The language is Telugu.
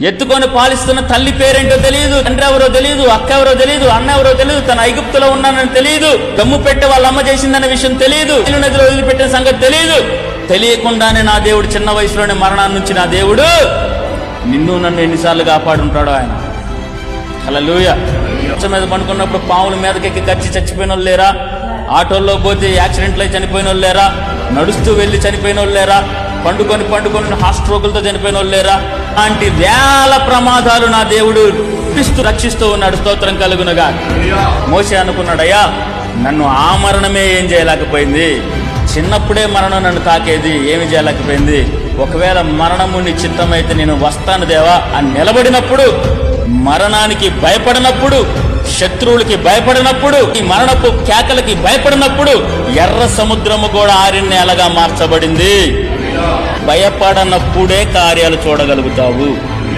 ఎత్తుకొని పాలిస్తున్న తల్లి పేరేంటో తెలియదు తండ్రి ఎవరో తెలియదు అక్క ఎవరో తెలియదు అన్న ఎవరో తెలియదు తన ఐగుప్తులో ఉన్నానని తెలియదు దమ్ము పెట్టే వాళ్ళ అమ్మ చేసిందనే విషయం తెలియదు నదిలో వదిలిపెట్టిన సంగతి తెలియదు తెలియకుండానే నా దేవుడు చిన్న వయసులోనే మరణాన్ని నుంచి నా దేవుడు నిన్ను నన్ను ఎన్నిసార్లు కాపాడుంటాడు ఆయన. హల్లెలూయా. మంచం మీద పండుకున్నప్పుడు పాముల మీదకి ఎక్కి గచ్చి చచ్చిపోయిన వాళ్ళు లేరా? ఆటోల్లో పోతే యాక్సిడెంట్లు అయి చనిపోయిన వాళ్ళు లేరా? నడుస్తూ వెళ్ళి చనిపోయిన వాళ్ళు లేరా? పండుకొని పండుకొని హాస్ట్రోకులతో చనిపోయిన వాళ్ళు లేరా? అలాంటి వేల ప్రమాదాలు నా దేవుడు రక్షిస్తూ రక్షిస్తూ ఉన్నాడు. స్తోత్రం కలుగునగా. మోసే అనుకున్నాడయ్యా నన్ను ఆ మరణమే ఏం చేయలేకపోయింది. చిన్నప్పుడే మరణం నన్ను తాకేది ఏమి చేయలేకపోయింది. ఒకవేళ మరణము నీ చిత్తమైతే నేను వస్తాను దేవా అని నిలబడినప్పుడు మరణానికి భయపడినప్పుడు శత్రువులకి భయపడినప్పుడు ఈ మరణపు కేకలకి భయపడినప్పుడు ఎర్ర సముద్రము కూడా ఆరిన నేలగా మార్చబడింది. భయపడనప్పుడే కార్యాలు చూడగలుగుతావు.